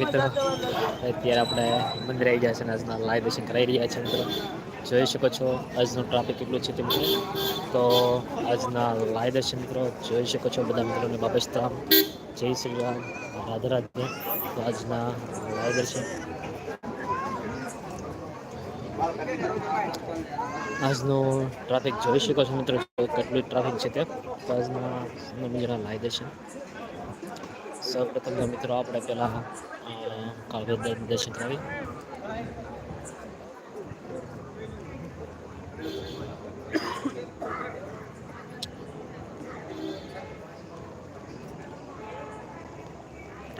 મિત્રો, અત્યારે આપણે મંદિર આવી ગયા છે આજના લાઈવ દર્શન કરાવી રહ્યા છે મિત્રો. જોઈ શકો છો આજનું ટ્રાફિક કેટલું છે તે તો આજના લાઈવ દર્શન મિત્રો, જોઈ શકો છો બધા મિત્રોને બાબસ્તરામ જય શ્રી રામ, રાધે તો આજના લાઈવ દર્શન આજનો ટ્રાફિક જોઈ શકો છો મિત્રો કેટલું ટ્રાફિક છે તે. તો આજના મંદિરના લાઈવ દર્શન સૌ પ્રથમ મિત્રો, આપણે પહેલાં કાળભેદ દર્શન કરાવી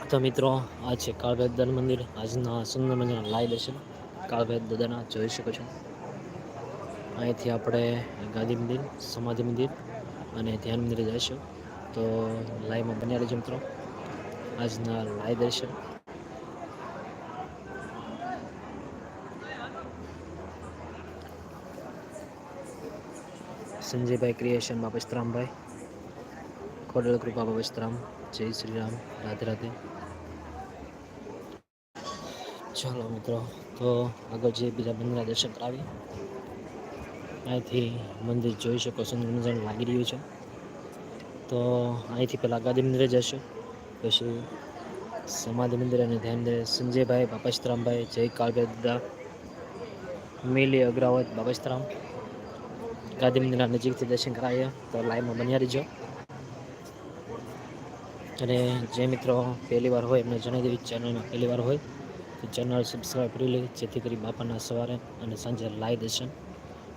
તો મિત્રો, આ છે કાળભેદ મંદિર. આજના સુંદર મજાના લાઈ દર્શન. કાળભેદ દાદાના જોઈ શકો છો. અહીંથી આપણે ગાંધી મંદિર, સમાધિ મંદિર અને ધ્યાન મંદિરે જઈશું. તો લાઈવમાં બન્યા રહેજો મિત્રો. આજના લાઈ દર્શન. સંજયભાઈ ક્રિએશન બાપસ્તરામભાઈ ખોડલ કૃપા બાપસ્તરામ જય શ્રી રામ રાધે રાધે. ચાલો મિત્રો, તો આગળ જે બીજા મંદિરના દર્શન કરાવી અહીંથી મંદિર જોઈ શકો સુંદર લાગી રહ્યું છે. તો અહીંથી પહેલાં ગાંધી મંદિરે જશો. પછી સમાધિ મંદિર અને ધ્યાન મંદિર સંજયભાઈ બાપસ્તરામભાઈ જય કાળબેદા મિલી અગ્રાવત બાપસ્તરામ ગાંધી મંદિરના નજીકથી દર્શન કરાવીએ તો લાઈવમાં બન્યા રહીજો અને જે મિત્રો પહેલી વાર હોય એમને જણાવી દેવી ચેનલમાં પહેલી વાર હોય તો ચેનલ સબસ્ક્રાઈબ કરી લે જેથી કરી બાપાના સવારે અને સાંજે લાઈવ દર્શન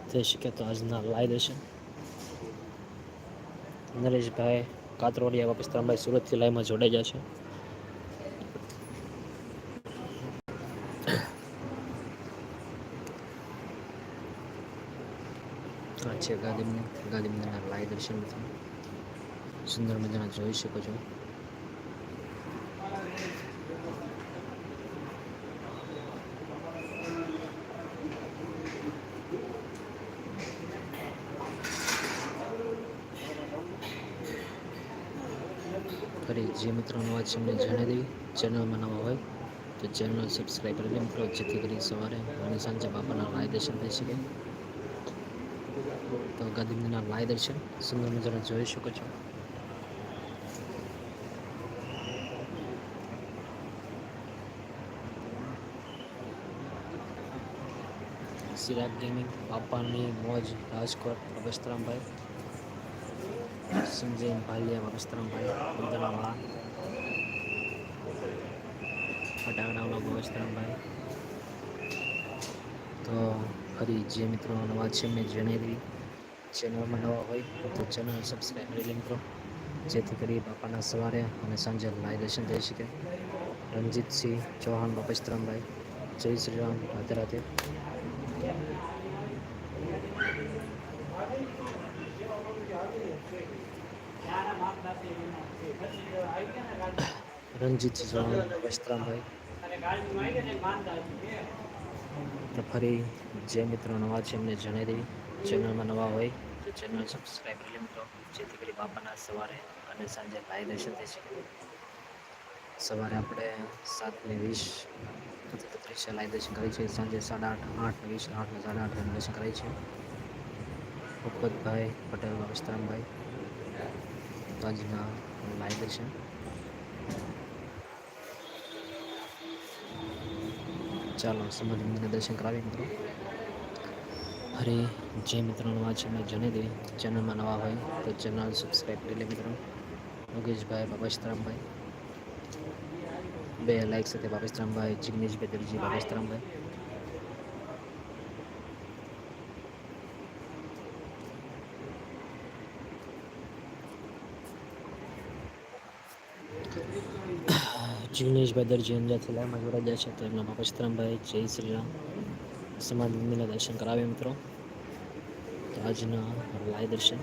થઈ શકે તો આજના લાઈવ દર્શન નરેશભાઈ કાતરોડિયા વાપસ ત્રણભાઈ સુરતથી લાઈવમાં જોડાઈ જશે આ છે ગાંધી ગાંધી મંદિરના દર્શન સુંદર મજાના જોઈ શકો છો. ફરી જે મિત્રોનો વાત છે એમને જણાવી દેવી ચેનલમાં નવા હોય તો ચેનલ સબસ્ક્રાઈબ કરી મિત્રો, જેથી કરી સવારે અને સાંજે બાપાના લાય દર્શન થઈ શકે. તો ગાંધીના લાય સુંદર મજાના જોઈ શકો છો. સિરાગ ગેમિંગ પાપાની મોજ, રાજકોટ અગસ્તરામભાઈ સંજય ભાલિયા, વસ્ત્રમભાઈ ઉદરાવાળા ફટાકડાવાળા ગોવસ્તરામભાઈ તો ફરી જે મિત્રો નવા છે, મેં જણાવી દીધી. ચેનલમાં નવા હોય તો ચેનલ સબસ્ક્રાઈબ કરી મિત્રો જેથી કરી બાપાના સવારે અને સાંજે માર્ગદર્શન થઈ શકે. રણજીતસિંહ ચૌહાણ બાપસ્તરામભાઈ જય શ્રી રામ રાધે. રાધે રણજીત વસ્ત્રામભાઈ ફરી જે મિત્રો નવા છે એમને જણાવી દેવી ચેનલમાં નવા હોય તો ચેનલ સબસ્ક્રાઈબ કરી મિત્રો જેથી કરી બાપાના સવારે અને સાંજે લાઈવ દર્શન થઈ શકે. સવારે આપણે સાતને વીસ ત્રીસે લાઈવ દર્શન કરી છીએ. સાંજે સાડા આઠ આઠ વીસ, આઠ ને સાડા આઠ દર્શન કરાય છે ભગવતભાઈ પટેલ વસ્ત્રામભાઈ આજના લાઈવ દર્શન. ચાલો સમજ દર્શન કરાવી મિત્રો. અરે, જે મિત્રો નવા છે મેં જણાવી દે ચેનલમાં નવા હોય, તો ચેનલ સબસ્ક્રાઈબ કરી લે મિત્રો. યોગેશભાઈ બાબાશ્રામભાઈ બે લાઈક સાથે બાબાશ્રામભાઈ જિગ્નેશ બેદરજી બાબાશ્રામભાઈ જિગ્નેશભાઈ દરજી અંજારથી લાઈમાં જાય છે, તો એમના બાબાશ્રામભાઈ જય શ્રી સમાજ મંદિરના દર્શન કરાવે મિત્રો. તો આજના લાઈ દર્શન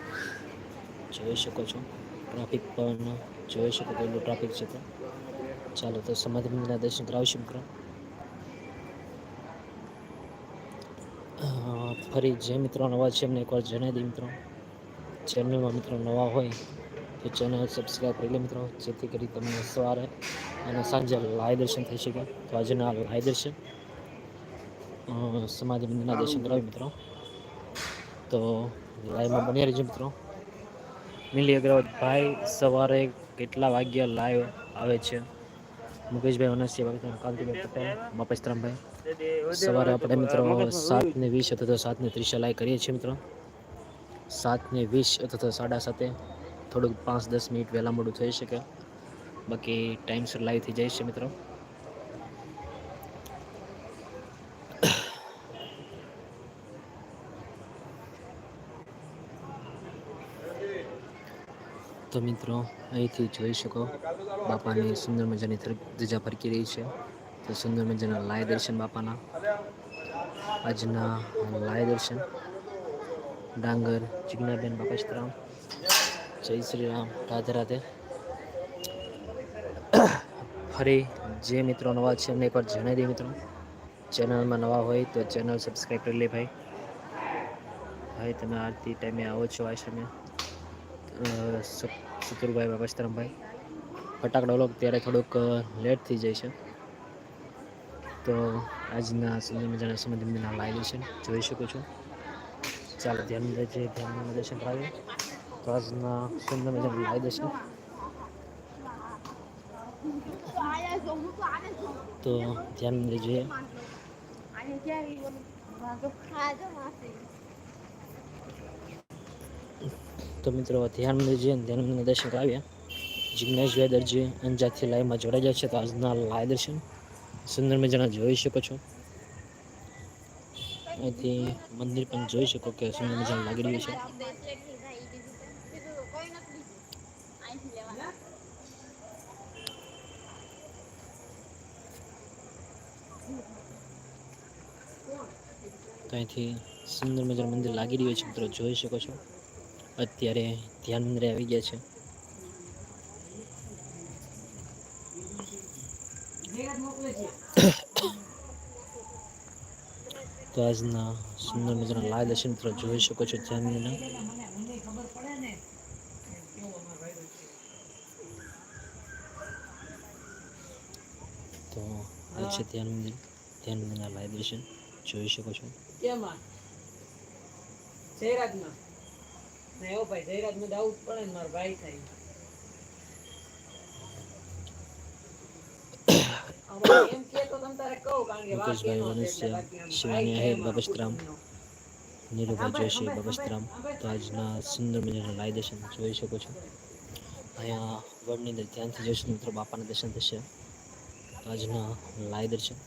જોઈ શકો છો. ટ્રાફિક પણ જોઈ શકો કેટલું ટ્રાફિક છે તો. ચાલો તો સમાધિ મંદિરના દર્શન કરાવીશું મિત્રો. ફરી જે મિત્રો નવા છે, એમને એકવાર જણાવી દઈએ મિત્રો. ચેનલમાં મિત્રો નવા હોય, તો ચેનલ સબસ્ક્રાઈબ કરી લે મિત્રો. જેથી કરી તમને સવારે અને સાંજે લાઈવ દર્શન થઈ શકે. તો આજના લાઈવ દર્શન સમાધિ મંદિરના દર્શન કરાવી મિત્રો. તો લાઈવમાં બન્યા રહેજો મિત્રો. મિલી અગ્રવાલ ભાઈ સવારે કેટલા વાગ્યા લાઈવ આવે છે? મુકેશભાઈ વનસ્ય કાંતિભાઈ પટેલ બાપસ્તરામભાઈ સવારે આપણે મિત્રો સાત ને વીસ અથવા તો સાત ને ત્રીસે લાઈવ કરીએ છીએ મિત્રો. સાત ને વીસ અથવા તો સાડા સાતે. થોડુંક પાંચ દસ મિનિટ વહેલા મોડું થઈ શકે. બાકી ટાઈમસર લાઈવ થઈ જાય છે મિત્રો. તો મિત્રો, અહીંથી જોઈ શકો, બાપાની સુંદર મજાની ધજા ફરકી રહી છે. તો સુંદર મજાના લાય દર્શન બાપાના. આજના લાય દર્શન. ડાંગર, જિજ્ઞાબેન બાપસ્તરામ જય શ્રી રામ રાધે રાધે. ફરી જે મિત્રો નવા છે, એમને એકવાર જણાવી દે મિત્રો. ચેનલમાં નવા હોય તો ચેનલ સબસ્ક્રાઈબ કરી લે ભાઈ. ભાઈ તમે આરતી ટાઈમે આવો છો, આશ્રમે. સુતુરભાઈ બાબસ્તરમભાઈ ફટાકડા લોક ત્યારે થોડુંક લેટ થઈ જાય છે. તો આજના સુંદર મજાના સમય મંદિરના લાઈવ છે. જોઈ શકો છો. ચાલો, ધ્યાન રહેજે ધ્યાન દર્શન કરાવીએ. તો આજના સુંદર મજાના લાઈવ દર્શન તો ધ્યાન જોઈએ. તો મિત્રો, ધ્યાન મંદિર ધ્યાન મંદિરના દર્શન કરાવ્યા જિજ્ઞેશભાઈ દરજી અંજારથી લાઈવમાં જોડાઈ જાય છે. તો આજના લાઈવ દર્શન સુંદર મજાના જોઈ શકો છો. અહીંથી મંદિર પણ જોઈ શકો કે સુંદર મજાનું લાગી રહ્યું છે. તો અહીંથી સુંદર મજાનું મંદિર લાગી રહ્યું છે. મિત્રો, જોઈ શકો છો. અત્યારે ધ્યાન મંદિરે આવી ગયા છે. તો આજના સુંદર મજાના લાય દર્શન મિત્રો જોઈ શકો છો ધ્યાન મંદિરના. તો આ છે ધ્યાન મંદિર. ધ્યાન મંદિરના લાય દર્શન જોઈ શકો છો. કેમાં ના એવો ભાઈ જયરાજમાં તો આવું પડે ને મારો ભાઈ થાય. શિવાની આહિર, બાબસ્તરામ. નીરુભાઈ જોશી બાબસ્તરામ તો આજના સુંદર મજાના દર્શન જોઈ શકો છો. અહીંયા વડની અંદર ધ્યાનથી જોઈશું મિત્રો બાપાના દર્શન થશે. તો આજના લાઈવ દર્શન.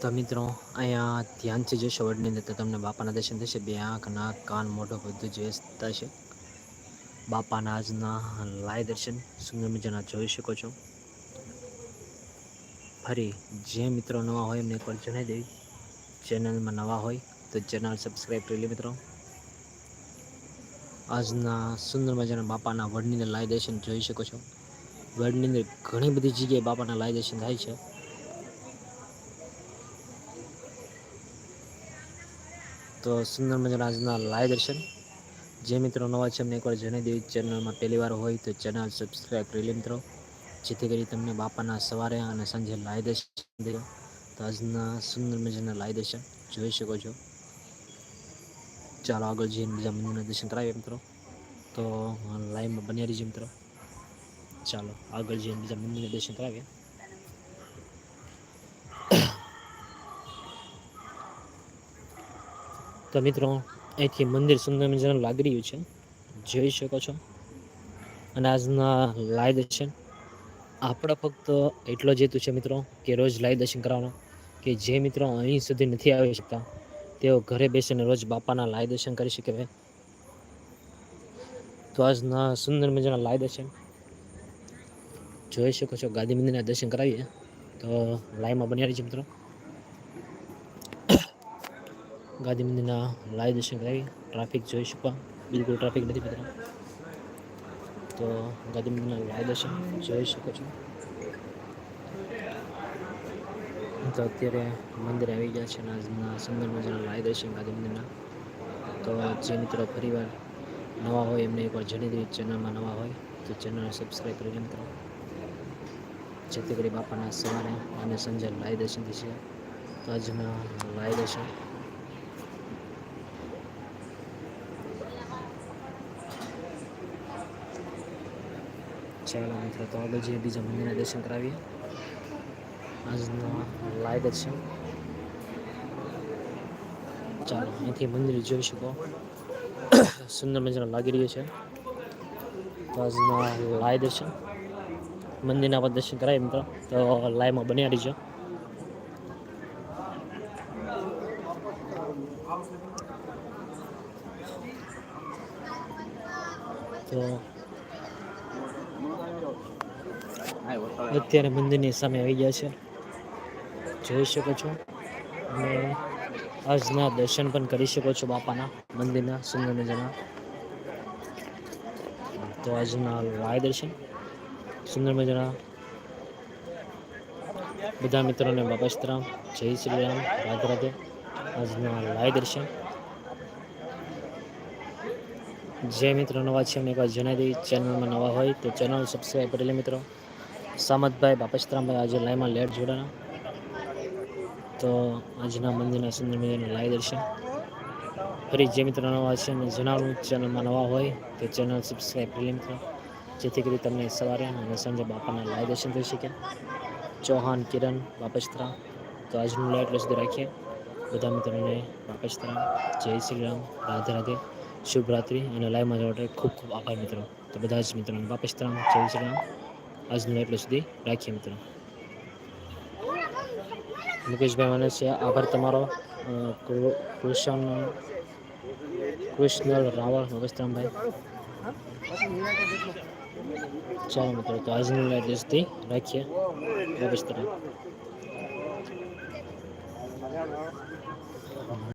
તો મિત્રો, અહીંયા ધ્યાનથી જોશો વડની અંદર તો તમને બાપાના દર્શન થશે. બે આંખ નાક કાન મોઢો બધું જોઈ થશે. બાપાના આજના લાય દર્શન સુંદર મજાના જોઈ શકો છો. ફરી જે મિત્રો નવા હોય એમને એકવાર જણાવી દેવી. ચેનલમાં નવા હોય તો ચેનલ સબસ્ક્રાઈબ કરી લે મિત્રો. આજના સુંદર મજાના બાપાના વડની અંદર લાય દર્શન જોઈ શકો છો. વડની અંદર ઘણી બધી જગ્યાએ બાપાના લાય દર્શન થાય છે. તો સુંદર મજાના આજના લાઈવ દર્શન. જે મિત્રો નવા છે એમને એકવાર જણાવી દેવી ચેનલમાં પહેલી વાર હોય તો ચેનલ સબસ્ક્રાઈબ કરી લે મિત્રો. જેથી કરી તમને બાપાના સવારે અને સાંજે લાઈવ દર્શન દેજો તો આજના સુંદર મજાના લાઈવ દર્શન જોઈ શકો છો. ચાલો આગળ જઈને બીજા મંદિરના દર્શન કરાવીએ મિત્રો. તો લાઈવમાં બન્યા રહીજો મિત્રો. ચાલો આગળ જઈને બીજા મંદિરના દર્શન કરાવીએ. તો મિત્રો, અહીંથી મંદિર સુંદર મજાનું લાગી રહ્યું છે. જોઈ શકો છો. અને આજના લાઈવ દર્શન. આપણે ફક્ત એટલો જ હેતુ છે મિત્રો, કે રોજ લાઈવ દર્શન કરવાનો. કે જે મિત્રો અહીં સુધી નથી આવી શકતા, તેઓ ઘરે બેસીને રોજ બાપાના લાય દર્શન કરી શકે તો આજના સુંદર મજાના લાય દર્શન. જોઈ શકો છો, ગાંધી મંદિરના દર્શન કરાવીએ. તો લાઈવમાં બન્યા છે મિત્રો. ગાંધી મંદિરના લાઈવ દર્શન કરાવી. ટ્રાફિક જોઈ શકો બિલકુલ ટ્રાફિક નથી મિત્રો. તો ગાંધી મંદિરના લાઈવ દર્શન જોઈ શકો છો. તો અત્યારે મંદિર આવી ગયા છે આજના સુંદર મજાના લાઈ દર્શન ગાંધી મંદિરના તો જે મિત્રો ફરીવાર નવા હોય એમને એકવાર જણી દેવી ચેનલમાં નવા હોય તો ચેનલ સબસ્ક્રાઈબ કરી મિત્રો. જેથી કરી બાપાના સવારે અને સંજે લાય દર્શન થશે તો આજના લાઈ દર્શન ચાલો મિત્રો, તો આગળ જઈએ બીજા મંદિરના દર્શન કરાવીએ. આજના લાય દર્શન ચાલો, અહીંથી મંદિર જોઈ શકો. સુંદર મજાનો લાગી રહ્યું છે. તો આજના લાઈ દર્શન મંદિરના પર દર્શન કરાવીએ મિત્રો. તો લાઈવમાં બન્યા રહીજો. તો અત્યારે મંદિરની સામે આવી ગયા છે. જોઈ શકો છો. અને આજના દર્શન પણ કરી શકો છો બાપાના મંદિરના સુંદર મજાના તો આજના લાય દર્શન. સુંદર મજાના બધા મિત્રોને બાપા સીતારામ જય શ્રી રામ, રાધે રાધે. આજના લાય દર્શન. જે મિત્રો નવા છે એમને એકવાર જણાવી દઈએ. ચેનલમાં નવા હોય તો ચેનલ સબસ્ક્રાઈબ કરી લે મિત્રો. સામતભાઈ બાપા સીતારામભાઈ આજે લાઈવમાં લેટ જોડાણા તો આજના મંદિરના સુંદર મજાના લાય દર્શન. ફરી જે મિત્રો નવા છે એમને જણાવું, ચેનલમાં નવા હોય તો ચેનલ સબસ્ક્રાઈબ કરી લે મિત્રો. જેથી કરી તમને સવારે અને સાંજે બાપાના લાય દર્શન થઈ શકે. ચૌહાણ, કિરણ, બાપસ્તરા. તો આજનું લાઈવ એટલું સુધી રાખીએ. બધા મિત્રોને બાપસ્તરા, જય શ્રી રામ, રાધે રાધે. શુભ રાત્રિ અને લાઈવમાં જવા માટે ખૂબ ખૂબ આભાર મિત્રો. તો બધા જ મિત્રોને બાપસ્તરામ, જય શ્રી રામ. આજનું એટલે સુધી રાખીએ મિત્રો. મુકેશભાઈ મને છે, આભાર તમારો. કૃષ્ણ કૃષ્ણ રાવળ મગસ્તરામભાઈ ચાલો મિત્રો, તો આજનું એટલે સુધી રાખીએ. બાપસ્તરામ